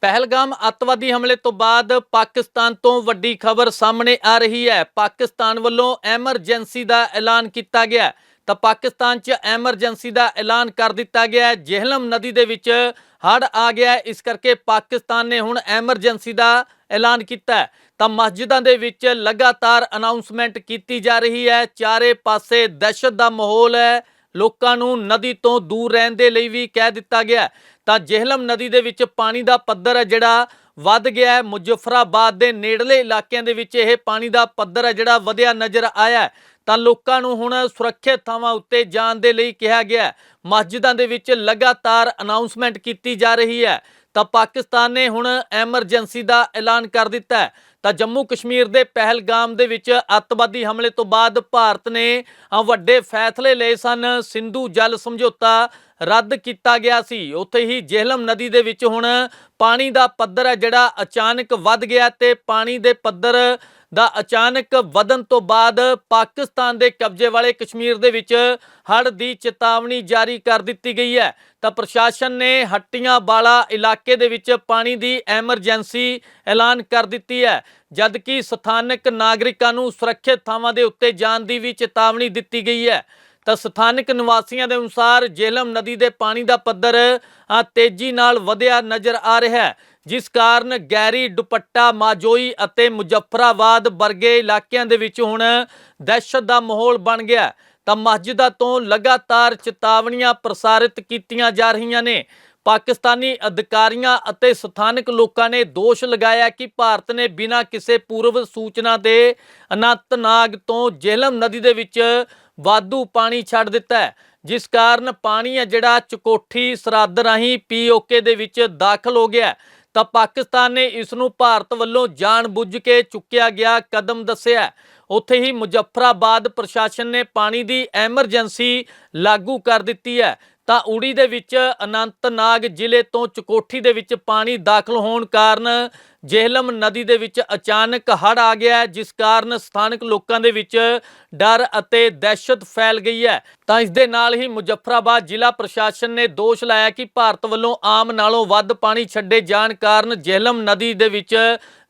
ਪਹਿਲਗਾਮ ਅੱਤਵਾਦੀ ਹਮਲੇ ਤੋਂ ਬਾਅਦ ਪਾਕਿਸਤਾਨ ਤੋਂ ਵੱਡੀ ਖਬਰ ਸਾਹਮਣੇ ਆ ਰਹੀ ਹੈ। ਪਾਕਿਸਤਾਨ ਵੱਲੋਂ ਐਮਰਜੈਂਸੀ ਦਾ ਐਲਾਨ ਕੀਤਾ ਗਿਆ ਤਾਂ ਪਾਕਿਸਤਾਨ 'ਚ ਐਮਰਜੈਂਸੀ ਦਾ ਐਲਾਨ ਕਰ ਦਿੱਤਾ ਗਿਆ ਹੈ। ਨਦੀ ਦੇ ਵਿੱਚ ਹੜ੍ਹ ਆ ਗਿਆ ਇਸ ਕਰਕੇ ਪਾਕਿਸਤਾਨ ਨੇ ਹੁਣ ਐਮਰਜੈਂਸੀ ਦਾ ਐਲਾਨ ਕੀਤਾ ਤਾਂ ਮਸਜਿਦਾਂ ਦੇ ਵਿੱਚ ਲਗਾਤਾਰ ਅਨਾਉਂਸਮੈਂਟ ਕੀਤੀ ਜਾ ਰਹੀ ਹੈ। ਚਾਰੇ ਪਾਸੇ ਦਹਿਸ਼ਤ ਦਾ ਮਾਹੌਲ ਹੈ। ਲੋਕਾਂ ਨੂੰ ਨਦੀ ਤੋਂ ਦੂਰ ਰਹਿਣ ਦੇ ਲਈ ਵੀ ਕਹਿ ਦਿੱਤਾ ਗਿਆ ਤਾਂ ਜੇਹਲਮ ਨਦੀ ਦੇ ਵਿੱਚ ਪਾਣੀ ਦਾ ਪੱਧਰ ਹੈ ਜਿਹੜਾ ਵੱਧ ਗਿਆ ਹੈ। ਮੁਜ਼ੱਫਰਾਬਾਦ ਦੇ ਨੇੜਲੇ ਇਲਾਕਿਆਂ ਦੇ ਵਿੱਚ ਇਹ ਪਾਣੀ ਦਾ ਪੱਧਰ ਹੈ ਜਿਹੜਾ ਵਧਿਆ ਨਜ਼ਰ ਆਇਆ ਤਾਂ ਲੋਕਾਂ ਨੂੰ ਹੁਣ ਸੁਰੱਖਿਅਤ ਥਾਵਾਂ ਉੱਤੇ ਜਾਣ ਦੇ ਲਈ ਕਿਹਾ ਗਿਆ ਮਸਜਿਦਾਂ ਦੇ ਵਿੱਚ ਲਗਾਤਾਰ ਅਨਾਉਂਸਮੈਂਟ ਕੀਤੀ ਜਾ ਰਹੀ ਹੈ। ਤਾਂ ਪਾਕਿਸਤਾਨ ਨੇ ਹੁਣ ਐਮਰਜੈਂਸੀ ਦਾ ਐਲਾਨ ਕਰ ਦਿੱਤਾ ਹੈ। ਤਾਂ ਜੰਮੂ ਕਸ਼ਮੀਰ ਦੇ ਪਹਿਲਗਾਮ ਦੇ ਵਿੱਚ ਅੱਤਵਾਦੀ ਹਮਲੇ ਤੋਂ ਬਾਅਦ ਭਾਰਤ ਨੇ ਵੱਡੇ ਫੈਸਲੇ ਲਏ ਸਨ। ਸਿੰਧੂ ਜਲ ਸਮਝੌਤਾ ਰੱਦ ਕੀਤਾ ਗਿਆ ਸੀ। ਉੱਥੇ ਹੀ ਜੇਹਲਮ ਨਦੀ ਦੇ ਵਿੱਚ ਹੁਣ ਪਾਣੀ ਦਾ ਪੱਧਰ ਹੈ ਜਿਹੜਾ ਅਚਾਨਕ ਵੱਧ ਗਿਆ ਤੇ ਪਾਣੀ ਦੇ ਪੱਧਰ ਦਾ ਅਚਾਨਕ ਵਧਣ ਤੋਂ ਬਾਅਦ ਪਾਕਿਸਤਾਨ ਦੇ ਕਬਜ਼ੇ ਵਾਲੇ ਕਸ਼ਮੀਰ ਦੇ ਵਿੱਚ ਹੜ੍ਹ ਦੀ ਚੇਤਾਵਨੀ ਜਾਰੀ ਕਰ ਦਿੱਤੀ ਗਈ ਹੈ। ਤਾਂ ਪ੍ਰਸ਼ਾਸਨ ਨੇ ਹੱਟੀਆਂ ਵਾਲਾ ਇਲਾਕੇ ਦੇ ਵਿੱਚ ਪਾਣੀ ਦੀ ਐਮਰਜੈਂਸੀ ਐਲਾਨ ਕਰ ਦਿੱਤੀ ਹੈ, ਜਦਕਿ ਸਥਾਨਕ ਨਾਗਰਿਕਾਂ ਨੂੰ ਸੁਰੱਖਿਅਤ ਥਾਵਾਂ ਦੇ ਉੱਤੇ ਜਾਣ ਦੀ ਵੀ ਚੇਤਾਵਨੀ ਦਿੱਤੀ ਗਈ ਹੈ। ਤਾਂ ਸਥਾਨਕ ਨਿਵਾਸੀਆਂ ਦੇ ਅਨੁਸਾਰ ਜੇਲਮ ਨਦੀ ਦੇ ਪਾਣੀ ਦਾ ਪੱਧਰ ਤੇਜ਼ੀ ਨਾਲ ਵਧਿਆ ਨਜ਼ਰ ਆ ਰਿਹਾ ਹੈ, ਜਿਸ ਕਾਰਨ ਗੈਰੀ ਦੁਪੱਟਾ ਮਾਜੋਈ ਅਤੇ ਮੁਜ਼ੱਫਰਾਬਾਦ ਵਰਗੇ ਇਲਾਕਿਆਂ ਦੇ ਵਿੱਚ ਹੁਣ ਦਹਿਸ਼ਤ ਦਾ ਮਾਹੌਲ ਬਣ ਗਿਆ ਤਾਂ ਮਸਜਿਦਾਂ ਤੋਂ ਲਗਾਤਾਰ ਚੇਤਾਵਨੀਆਂ ਪ੍ਰਸਾਰਿਤ ਕੀਤੀਆਂ ਜਾ ਰਹੀਆਂ ਨੇ। ਪਾਕਿਸਤਾਨੀ ਅਧਿਕਾਰੀਆਂ ਅਤੇ ਸਥਾਨਕ ਲੋਕਾਂ ਨੇ ਦੋਸ਼ ਲਗਾਇਆ ਕਿ ਭਾਰਤ ਨੇ ਬਿਨਾਂ ਕਿਸੇ ਪੂਰਵ ਸੂਚਨਾ ਦੇ ਅਨੰਤਨਾਗ ਤੋਂ ਜੇਹਲਮ ਨਦੀ ਦੇ ਵਿੱਚ ਵਾਧੂ ਪਾਣੀ ਛੱਡ ਦਿੱਤਾ ਹੈ, ਜਿਸ ਕਾਰਨ ਪਾਣੀ ਹੈ ਜਿਹੜਾ ਚਕੋਠੀ ਸਰਹੱਦ ਰਾਹੀਂ ਪੀਓਕੇ ਦੇ ਵਿੱਚ ਦਾਖਲ ਹੋ ਗਿਆ ਤਾਂ ਪਾਕਿਸਤਾਨ ਨੇ ਇਸ ਨੂੰ ਭਾਰਤ ਵੱਲੋਂ ਜਾਣਬੁੱਝ ਕੇ ਚੁੱਕਿਆ ਗਿਆ ਕਦਮ ਦੱਸਿਆ ਉੱਥੇ ਹੀ ਮੁਜ਼ੱਫਰਾਬਾਦ ਪ੍ਰਸ਼ਾਸਨ ਨੇ ਪਾਣੀ ਦੀ ਐਮਰਜੈਂਸੀ ਲਾਗੂ ਕਰ ਦਿੱਤੀ ਹੈ ਤਾਂ ਉੜੀ ਦੇ ਵਿੱਚ ਅਨੰਤਨਾਗ ਜ਼ਿਲ੍ਹੇ ਤੋਂ ਚਕੋਠੀ ਦੇ ਵਿੱਚ ਪਾਣੀ ਦਾਖਲ ਹੋਣ ਕਾਰਨ ਜੇਹਲਮ ਨਦੀ ਦੇ ਵਿੱਚ ਅਚਾਨਕ ਹੜ੍ਹ ਆ ਗਿਆ ਜਿਸ ਕਾਰਨ ਸਥਾਨਕ ਲੋਕਾਂ ਦੇ ਵਿੱਚ ਡਰ ਅਤੇ ਦਹਿਸ਼ਤ ਫੈਲ ਗਈ ਹੈ। ਤਾਂ ਇਸ ਦੇ ਨਾਲ ਹੀ ਮੁਜ਼ੱਫਰਾਬਾਦ ਜ਼ਿਲ੍ਹਾ ਪ੍ਰਸ਼ਾਸਨ ਨੇ ਦੋਸ਼ ਲਾਇਆ ਕਿ ਭਾਰਤ ਵੱਲੋਂ ਆਮ ਨਾਲੋਂ ਵੱਧ ਪਾਣੀ ਛੱਡੇ ਜਾਣ ਕਾਰਨ ਜੇਹਲਮ ਨਦੀ ਦੇ ਵਿੱਚ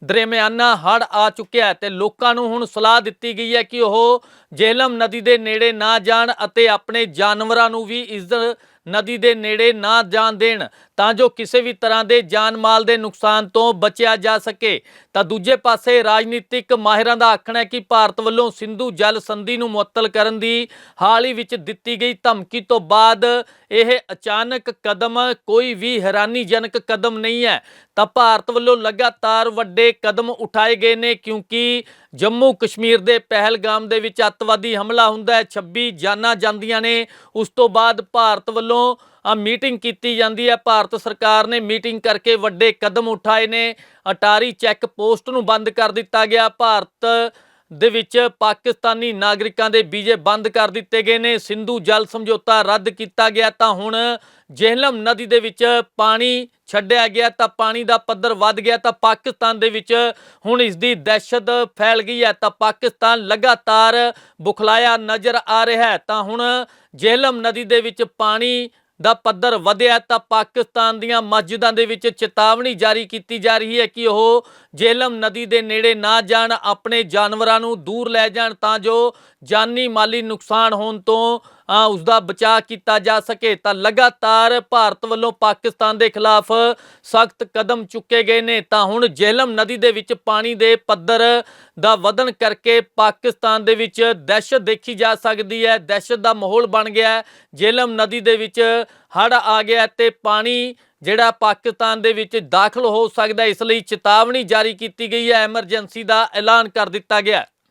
ਦਰਮਿਆਨਾ ਹੜ੍ਹ ਆ ਚੁੱਕਿਆ ਹੈ ਤੇ ਲੋਕਾਂ ਨੂੰ ਹੁਣ ਸਲਾਹ ਦਿੱਤੀ ਗਈ ਹੈ ਕਿ ਉਹ ਜੇਹਲਮ ਨਦੀ ਦੇ ਨੇੜੇ ਨਾ ਜਾਣ ਅਤੇ ਆਪਣੇ ਜਾਨਵਰਾਂ ਨੂੰ ਵੀ ਇਸ ਨਦੀ ਦੇ ਨੇੜੇ ਨਾ ਜਾਣ ਦੇਣ, ਤਾਂ ਜੋ ਕਿਸੇ ਵੀ ਤਰ੍ਹਾਂ ਦੇ ਜਾਨ ਮਾਲ ਦੇ ਨੁਕਸਾਨ ਤੋਂ ਬਚਿਆ ਜਾ ਸਕੇ। ਤਾਂ ਦੂਜੇ ਪਾਸੇ ਰਾਜਨੀਤਿਕ ਮਾਹਿਰਾਂ ਦਾ ਆਖਣਾ ਹੈ ਕਿ ਭਾਰਤ ਵੱਲੋਂ ਸਿੰਧੂ ਜਲ ਸੰਧੀ ਨੂੰ ਮੁਅੱਤਲ ਕਰਨ ਦੀ ਹਾਲ ਹੀ ਵਿੱਚ ਦਿੱਤੀ ਗਈ ਧਮਕੀ ਤੋਂ ਬਾਅਦ ਇਹ ਅਚਾਨਕ ਕਦਮ ਕੋਈ ਵੀ ਹੈਰਾਨੀਜਨਕ ਕਦਮ ਨਹੀਂ ਹੈ। ਤਾਂ ਭਾਰਤ ਵੱਲੋਂ ਲਗਾਤਾਰ ਵੱਡੇ ਕਦਮ ਉਠਾਏ ਗਏ ਨੇ ਕਿਉਂਕਿ ਜੰਮੂ ਕਸ਼ਮੀਰ ਦੇ ਪਹਿਲਗਾਮ ਦੇ ਵਿੱਚ ਅੱਤਵਾਦੀ ਹਮਲਾ ਹੁੰਦਾ ਹੈ 26 ਜਾਨਾਂ ਜਾਂਦੀਆਂ ਨੇ। ਉਸ ਤੋਂ ਬਾਅਦ ਭਾਰਤ ਵੱਲੋਂ ਆ ਮੀਟਿੰਗ ਕੀਤੀ ਜਾਂਦੀ ਹੈ। ਭਾਰਤ ਸਰਕਾਰ ਨੇ ਮੀਟਿੰਗ ਕਰਕੇ ਵੱਡੇ ਕਦਮ ਉਠਾਏ ਨੇ। ਅਟਾਰੀ ਚੈੱਕ ਪੋਸਟ ਨੂੰ ਬੰਦ ਕਰ ਦਿੱਤਾ ਗਿਆ। ਭਾਰਤ ਦੇ ਵਿੱਚ ਪਾਕਿਸਤਾਨੀ ਨਾਗਰਿਕਾਂ ਦੇ ਵੀਜ਼ੇ ਬੰਦ ਕਰ ਦਿੱਤੇ ਗਏ ਨੇ। ਸਿੰਧੂ ਜਲ ਸਮਝੌਤਾ ਰੱਦ ਕੀਤਾ ਗਿਆ ਤਾਂ ਹੁਣ ਜੇਹਲਮ ਨਦੀ ਦੇ ਵਿੱਚ ਪਾਣੀ ਛੱਡਿਆ ਗਿਆ ਤਾਂ ਪਾਣੀ ਦਾ ਪੱਧਰ ਵੱਧ ਗਿਆ ਤਾਂ ਪਾਕਿਸਤਾਨ ਦੇ ਵਿੱਚ ਹੁਣ ਇਸ ਦੀ ਦਹਿਸ਼ਤ ਫੈਲ ਗਈ ਹੈ ਤਾਂ ਪਾਕਿਸਤਾਨ ਲਗਾਤਾਰ ਬੁਖਲਾਇਆ ਨਜ਼ਰ ਆ ਰਿਹਾ ਹੈ ਤਾਂ ਹੁਣ ਜੇਹਲਮ ਨਦੀ ਦੇ ਵਿੱਚ ਪਾਣੀ ਦਾ ਪੱਧਰ ਵਧਿਆ ਤਾਂ ਪਾਕਿਸਤਾਨ ਦੀਆਂ ਮਸਜਿਦਾਂ ਦੇ ਵਿੱਚ ਚੇਤਾਵਨੀ ਜਾਰੀ ਕੀਤੀ ਜਾ ਰਹੀ ਹੈ ਕਿ ਉਹ ਜੇਲਮ ਨਦੀ ਦੇ ਨੇੜੇ ਨਾ ਜਾਣ, ਆਪਣੇ ਜਾਨਵਰਾਂ ਨੂੰ ਦੂਰ ਲੈ ਜਾਣ ਤਾਂ ਜੋ ਜਾਨੀ ਮਾਲੀ ਨੁਕਸਾਨ ਹੋਣ ਤੋਂ ਉਸ ਦਾ ਬਚਾਅ ਕੀਤਾ ਜਾ ਸਕੇ ਤਾਂ ਲਗਾਤਾਰ ਭਾਰਤ ਵੱਲੋਂ ਪਾਕਿਸਤਾਨ ਦੇ ਖਿਲਾਫ ਸਖਤ ਕਦਮ ਚੁੱਕੇ ਗਏ ਨੇ। ਤਾਂ ਹੁਣ ਜੇਹਲਮ ਨਦੀ ਦੇ ਵਿੱਚ ਪਾਣੀ ਦੇ ਪੱਧਰ ਦਾ ਵਧਣ ਕਰਕੇ ਪਾਕਿਸਤਾਨ ਦੇ ਵਿੱਚ ਦਹਿਸ਼ਤ ਦੇਖੀ ਜਾ ਸਕਦੀ ਹੈ। ਦਹਿਸ਼ਤ ਦਾ ਮਾਹੌਲ ਬਣ ਗਿਆ ਹੈ। ਜੇਹਲਮ ਨਦੀ ਦੇ ਵਿੱਚ ਹੜ੍ਹ ਆ ਗਿਆ ਤੇ ਪਾਣੀ ਜਿਹੜਾ ਪਾਕਿਸਤਾਨ ਦੇ ਵਿੱਚ ਦਾਖਲ ਹੋ ਸਕਦਾ ਇਸ ਲਈ ਚੇਤਾਵਨੀ ਜਾਰੀ ਕੀਤੀ ਗਈ ਹੈ। ਐਮਰਜੈਂਸੀ ਦਾ ਐਲਾਨ ਕਰ ਦਿੱਤਾ ਗਿਆ